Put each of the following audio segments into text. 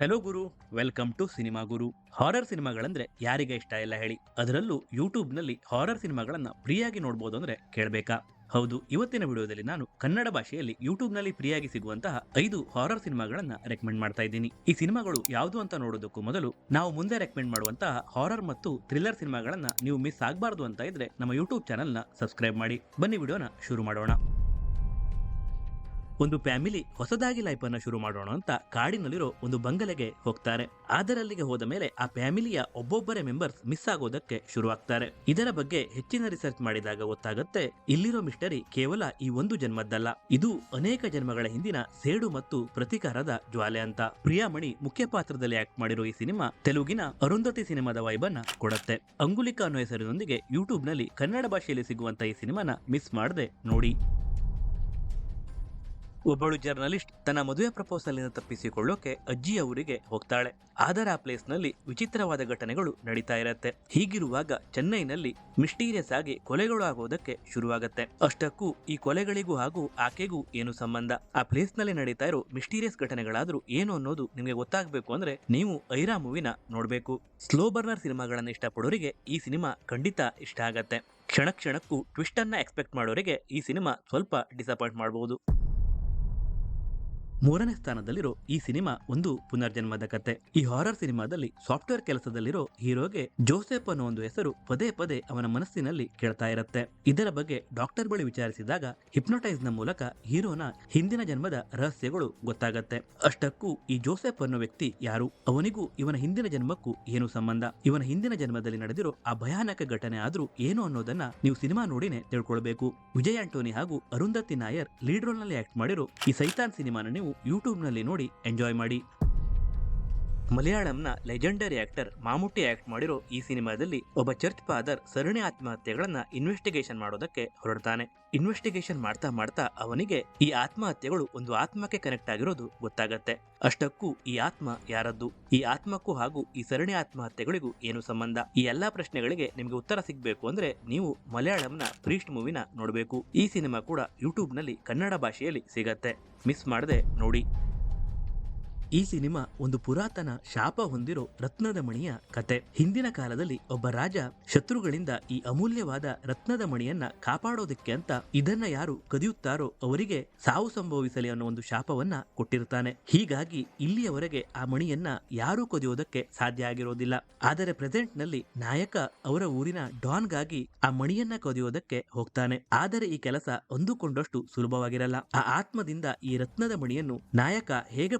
Hello Guru welcome to cinema Guru horror ಸಿನಿಮಾಗಳಂದ್ರೆ ಯಾರಿಗೆ ಇಷ್ಟ ಇಲ್ಲ ಹೇಳಿ. ಅದರಲ್ಲೂ ಯೂಟ್ಯೂಬ್ನಲ್ಲಿ ಹಾರರ್ ಸಿನಿಮಾಗಳನ್ನ ಫ್ರೀಯಾಗಿ ನೋಡ್ಬೋದು ಅಂದ್ರೆ ಕೇಳಬೇಕಾ? ಹೌದು, ಇವತ್ತಿನ ವಿಡಿಯೋದಲ್ಲಿ ನಾನು ಕನ್ನಡ ಭಾಷೆಯಲ್ಲಿ ಯೂಟ್ಯೂಬ್ನಲ್ಲಿ ಫ್ರೀಯಾಗಿ ಸಿಗುವಂತಹ ಐದು ಹಾರರ್ ಸಿನಿಮಾಗಳನ್ನ ರೆಕಮೆಂಡ್ ಮಾಡ್ತಾ ಇದ್ದೀನಿ. ಈ ಸಿನಿಮಾಗಳು ಯಾವುದು ಅಂತ ನೋಡೋದಕ್ಕೂ ಮೊದಲು ನಾವು ಮುಂದೆ ರೆಕಮೆಂಡ್ ಮಾಡುವಂತಹ ಹಾರರ್ ಮತ್ತು ಥ್ರಿಲ್ಲರ್ ಸಿನಿಮಾಗಳನ್ನ ನೀವು ಮಿಸ್ ಆಗಬಾರ್ದು ಅಂತ ಇದ್ರೆ ನಮ್ಮ ಯೂಟ್ಯೂಬ್ ಚಾನಲ್ನ ಸಬ್ಸ್ಕ್ರೈಬ್ ಮಾಡಿ. ಬನ್ನಿ ವಿಡಿಯೋನ ಶುರು ಮಾಡೋಣ. ಒಂದು ಫ್ಯಾಮಿಲಿ ಹೊಸದಾಗಿ ಲೈಫ್ ಅನ್ನ ಶುರು ಮಾಡೋಣ ಅಂತ ಕಾಡಿನಲ್ಲಿರೋ ಒಂದು ಬಂಗಲೆಗೆ ಹೋಗ್ತಾರೆ. ಅದರಲ್ಲಿಗೆ ಹೋದ ಮೇಲೆ ಆ ಫ್ಯಾಮಿಲಿಯ ಒಬ್ಬೊಬ್ಬರೇ ಮೆಂಬರ್ಸ್ ಮಿಸ್ ಆಗೋದಕ್ಕೆ ಶುರುವಾಗ್ತಾರೆ. ಇದರ ಬಗ್ಗೆ ಹೆಚ್ಚಿನ ರಿಸರ್ಚ್ ಮಾಡಿದಾಗ ಗೊತ್ತಾಗುತ್ತೆ, ಇಲ್ಲಿರೋ ಮಿಸ್ಟರಿ ಕೇವಲ ಈ ಒಂದು ಜನ್ಮದ್ದಲ್ಲ. ಇದು ಅನೇಕ ಜನ್ಮಗಳ ಹಿಂದಿನ ಸೇಡು ಮತ್ತು ಪ್ರತಿಕಾರದ ಜ್ವಾಲೆ ಅಂತ. ಪ್ರಿಯಾಮಣಿ ಮುಖ್ಯ ಪಾತ್ರದಲ್ಲಿ ಆಕ್ಟ್ ಮಾಡಿರೋ ಈ ಸಿನಿಮಾ ತೆಲುಗಿನ ಅರುಂಧತಿ ಸಿನಿಮಾದ ವೈಬನ್ನ ಕೊಡುತ್ತೆ. ಅಂಗುಲಿಕಾ ಅನ್ನೋ ಹೆಸರಿನೊಂದಿಗೆ ಯೂಟ್ಯೂಬ್ನಲ್ಲಿ ಕನ್ನಡ ಭಾಷೆಯಲ್ಲಿ ಸಿಗುವಂತ ಈ ಸಿನಿಮಾನ ಮಿಸ್ ಮಾಡದೆ ನೋಡಿ. ಒಬ್ಬಳು ಜರ್ನಲಿಸ್ಟ್ ತನ್ನ ಮದುವೆ ಅನ್ನು ತಪ್ಪಿಸಿಕೊಳ್ಳೋಕೆ ಅಜ್ಜಿ ಅವರಿಗೆ ಹೋಗ್ತಾಳೆ. ಆದರೆ ಆ ಪ್ಲೇಸ್ನಲ್ಲಿ ವಿಚಿತ್ರವಾದ ಘಟನೆಗಳು ನಡೀತಾ ಇರತ್ತೆ. ಹೀಗಿರುವಾಗ ಚೆನ್ನೈನಲ್ಲಿ ಮಿಸ್ಟೀರಿಯಸ್ ಆಗಿ ಕೊಲೆಗಳು ಆಗೋದಕ್ಕೆ ಶುರುವಾಗತ್ತೆ. ಅಷ್ಟಕ್ಕೂ ಈ ಕೊಲೆಗಳಿಗೂ ಹಾಗೂ ಆಕೆಗೂ ಏನು ಸಂಬಂಧ? ಆ ಪ್ಲೇಸ್ನಲ್ಲಿ ನಡೀತಾ ಇರೋ ಮಿಸ್ಟೀರಿಯಸ್ ಘಟನೆಗಳಾದ್ರೂ ಏನು ಅನ್ನೋದು ನಿಮಗೆ ಗೊತ್ತಾಗಬೇಕು ಅಂದ್ರೆ ನೀವು ಐರಾ ಮೂವಿನ ನೋಡಬೇಕು. ಸ್ಲೋ ಬರ್ನರ್ ಸಿನಿಮಾಗಳನ್ನು ಇಷ್ಟಪಡೋರಿಗೆ ಈ ಸಿನಿಮಾ ಖಂಡಿತ ಇಷ್ಟ ಆಗತ್ತೆ. ಕ್ಷಣ ಕ್ಷಣಕ್ಕೂ ಟ್ವಿಸ್ಟ್ ಅನ್ನ ಎಕ್ಸ್ಪೆಕ್ಟ್ ಮಾಡೋರಿಗೆ ಈ ಸಿನಿಮಾ ಸ್ವಲ್ಪ ಡಿಸಪಾಯಿಂಟ್ ಮಾಡಬಹುದು ಮೂರನೇ ಸ್ಥಾನದಲ್ಲಿರೋ ಈ ಸಿನಿಮಾ ಒಂದು ಪುನರ್ಜನ್ಮದ ಕತೆ. ಈ ಹಾರರ್ ಸಿನಿಮಾದಲ್ಲಿ ಸಾಫ್ಟ್ವೇರ್ ಕೆಲಸದಲ್ಲಿರೋ ಹೀರೋಗೆ ಜೋಸೆಫ್ ಅನ್ನೋ ಒಂದು ಹೆಸರು ಪದೇ ಪದೇ ಅವನ ಮನಸ್ಸಿನಲ್ಲಿ ಕೇಳ್ತಾ ಇರುತ್ತೆ. ಇದರ ಬಗ್ಗೆ ಡಾಕ್ಟರ್ ಬಳಿ ವಿಚಾರಿಸಿದಾಗ ಹಿಪ್ನೋಟೈಸ್ನ ಮೂಲಕ ಹೀರೋನ ಹಿಂದಿನ ಜನ್ಮದ ರಹಸ್ಯಗಳು ಗೊತ್ತಾಗತ್ತೆ. ಅಷ್ಟಕ್ಕೂ ಈ ಜೋಸೆಫ್ ಅನ್ನೋ ವ್ಯಕ್ತಿ ಯಾರು? ಅವನಿಗೂ ಇವನ ಹಿಂದಿನ ಜನ್ಮಕ್ಕೂ ಏನು ಸಂಬಂಧ? ಇವನ ಹಿಂದಿನ ಜನ್ಮದಲ್ಲಿ ನಡೆದಿರೋ ಆ ಭಯಾನಕ ಘಟನೆ ಆದ್ರೂ ಏನು ಅನ್ನೋದನ್ನ ನೀವು ಸಿನಿಮಾ ನೋಡಿನೆ ತಿಳ್ಕೊಳ್ಬೇಕು. ವಿಜಯ್ ಆಂಟೋನಿ ಹಾಗೂ ಅರುಂಧತಿ ನಾಯರ್ ಲೀಡ್ ರೋಲ್ನಲ್ಲಿ ಆಕ್ಟ್ ಮಾಡಿರೋ ಈ ಸೈತಾನ್ ಸಿನಿಮಾನ ನೀವು ಯೂಟ್ಯೂಬ್ನಲ್ಲಿ ನೋಡಿ ಎಂಜಾಯ್ ಮಾಡಿ. ಮಲಯಾಳಂನ ಲೆಜೆಂಡರಿ ಆಕ್ಟರ್ ಮಾಮುಟ್ಟಿ ಆಕ್ಟ್ ಮಾಡಿರೋ ಈ ಸಿನಿಮಾದಲ್ಲಿ ಒಬ್ಬ ಚರ್ಚ್ ಫಾದರ್ ಸರಣಿ ಆತ್ಮಹತ್ಯೆಗಳನ್ನ ಇನ್ವೆಸ್ಟಿಗೇಷನ್ ಮಾಡೋದಕ್ಕೆ ಹೊರಡ್ತಾನೆ. ಇನ್ವೆಸ್ಟಿಗೇಷನ್ ಮಾಡ್ತಾ ಮಾಡ್ತಾ ಅವನಿಗೆ ಈ ಆತ್ಮಹತ್ಯೆಗಳು ಒಂದು ಆತ್ಮಕ್ಕೆ ಕನೆಕ್ಟ್ ಆಗಿರೋದು ಗೊತ್ತಾಗತ್ತೆ. ಅಷ್ಟಕ್ಕೂ ಈ ಆತ್ಮ ಯಾರದ್ದು? ಈ ಆತ್ಮಕ್ಕೂ ಹಾಗೂ ಈ ಸರಣಿ ಆತ್ಮಹತ್ಯೆಗಳಿಗೂ ಏನು ಸಂಬಂಧ? ಈ ಎಲ್ಲಾ ಪ್ರಶ್ನೆಗಳಿಗೆ ನಿಮಗೆ ಉತ್ತರ ಸಿಗಬೇಕು ಅಂದ್ರೆ ನೀವು ಮಲಯಾಳಂನ ಪ್ರೀಸ್ಟ್ ಮೂವಿನ ನೋಡಬೇಕು. ಈ ಸಿನಿಮಾ ಕೂಡ ಯೂಟ್ಯೂಬ್ನಲ್ಲಿ ಕನ್ನಡ ಭಾಷೆಯಲ್ಲಿ ಸಿಗತ್ತೆ. ಮಿಸ್ ಮಾಡದೆ ನೋಡಿ. ಈ ಸಿನಿಮಾ ಒಂದು ಪುರಾತನ ಶಾಪ ಹೊಂದಿರೋ ರತ್ನದ ಮಣಿಯ ಕತೆ. ಹಿಂದಿನ ಕಾಲದಲ್ಲಿ ಒಬ್ಬ ರಾಜ ಶತ್ರುಗಳಿಂದ ಈ ಅಮೂಲ್ಯವಾದ ರತ್ನದ ಮಣಿಯನ್ನ ಕಾಪಾಡೋದಕ್ಕೆ ಅಂತ ಇದನ್ನ ಯಾರು ಕದಿಯುತ್ತಾರೋ ಅವರಿಗೆ ಸಾವು ಸಂಭವಿಸಲಿ ಅನ್ನೋ ಒಂದು ಶಾಪವನ್ನ ಕೊಟ್ಟಿರ್ತಾನೆ. ಹೀಗಾಗಿ ಇಲ್ಲಿಯವರೆಗೆ ಆ ಮಣಿಯನ್ನ ಯಾರೂ ಕದಿಯೋದಕ್ಕೆ ಸಾಧ್ಯ ಆಗಿರೋದಿಲ್ಲ. ಆದರೆ ಪ್ರೆಸೆಂಟ್ನಲ್ಲಿ ನಾಯಕ ಅವರ ಊರಿನ ಡಾನ್ಗಾಗಿ ಆ ಮಣಿಯನ್ನ ಕದಿಯೋದಕ್ಕೆ ಹೋಗ್ತಾನೆ. ಆದರೆ ಈ ಕೆಲಸ ಅಂದುಕೊಂಡಷ್ಟು ಸುಲಭವಾಗಿರಲ್ಲ. ಆ ಆತ್ಮದಿಂದ ಈ ರತ್ನದ ಮಣಿಯನ್ನು ನಾಯಕ ಹೇಗೆ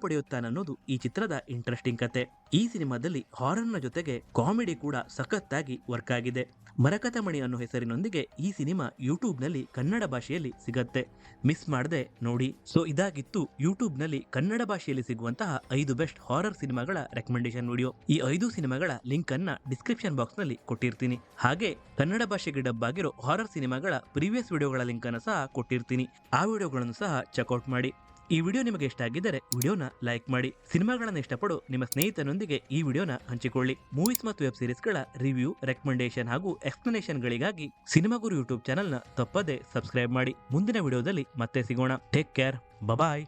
ಪಡೆಯುತ್ತಾನನ್ನೋದು ಈ ಚಿತ್ರದ ಇಂಟ್ರೆಸ್ಟಿಂಗ್ ಕತೆ. ಈ ಸಿನಿಮಾದಲ್ಲಿ ಹಾರರ್ನ ಜೊತೆಗೆ ಕಾಮಿಡಿ ಕೂಡ ಸಖತ್ತಾಗಿ ವರ್ಕ್ ಆಗಿದೆ. ಮರಕತಮಣಿ ಅನ್ನೋ ಹೆಸರಿನೊಂದಿಗೆ ಈ ಸಿನಿಮಾ ಯೂಟ್ಯೂಬ್ನಲ್ಲಿ ಕನ್ನಡ ಭಾಷೆಯಲ್ಲಿ ಸಿಗತ್ತೆ. ಮಿಸ್ ಮಾಡದೆ ನೋಡಿ. ಸೊ ಇದಾಗಿತ್ತು ಯೂಟ್ಯೂಬ್ನಲ್ಲಿ ಕನ್ನಡ ಭಾಷೆಯಲ್ಲಿ ಸಿಗುವಂತಹ ಐದು ಬೆಸ್ಟ್ ಹಾರರ್ ಸಿನಿಮಾಗಳ ರೆಕಮೆಂಡೇಶನ್ ವಿಡಿಯೋ ಈ ಐದು ಸಿನಿಮಾಗಳ ಲಿಂಕ್ ಅನ್ನ ಡಿಸ್ಕ್ರಿಪ್ಷನ್ ಬಾಕ್ಸ್ನಲ್ಲಿ ಕೊಟ್ಟಿರ್ತೀನಿ. ಹಾಗೆ ಕನ್ನಡ ಭಾಷೆಗೆ ಡಬ್ ಆಗಿರೋ ಹಾರರ್ ಸಿನಿಮಾಗಳ ಪ್ರೀವಿಯಸ್ ವಿಡಿಯೋಗಳ ಲಿಂಕ್ ಅನ್ನು ಸಹ ಕೊಟ್ಟಿರ್ತೀನಿ. ಆ ವಿಡಿಯೋಗಳನ್ನು ಸಹ ಚೆಕ್ಔಟ್ ಮಾಡಿ. ಈ ವಿಡಿಯೋ ನಿಮಗೆ ಇಷ್ಟ ಆಗಿದ್ದರೆ ವಿಡಿಯೋನ ಲೈಕ್ ಮಾಡಿ, ಸಿನಿಮಾಗಳನ್ನು ಇಷ್ಟಪಡೋ ನಿಮ್ಮ ಸ್ನೇಹಿತನೊಂದಿಗೆ ಈ ವಿಡಿಯೋನ ಹಂಚಿಕೊಳ್ಳಿ. ಮೂವೀಸ್ ಮತ್ತು ವೆಬ್ ಸೀರೀಸ್ಗಳ ರಿವ್ಯೂ ರೆಕಮೆಂಡೇಶನ್ ಹಾಗೂ ಎಕ್ಸ್ಪ್ಲನೇಷನ್ಗಳಿಗಾಗಿ ಸಿನಿಮಾಗುರು ಯೂಟ್ಯೂಬ್ ಚಾನಲ್ನ ತಪ್ಪದೆ ಸಬ್ಸ್ಕ್ರೈಬ್ ಮಾಡಿ. ಮುಂದಿನ ವಿಡಿಯೋದಲ್ಲಿ ಮತ್ತೆ ಸಿಗೋಣ. Take care. Bye bye.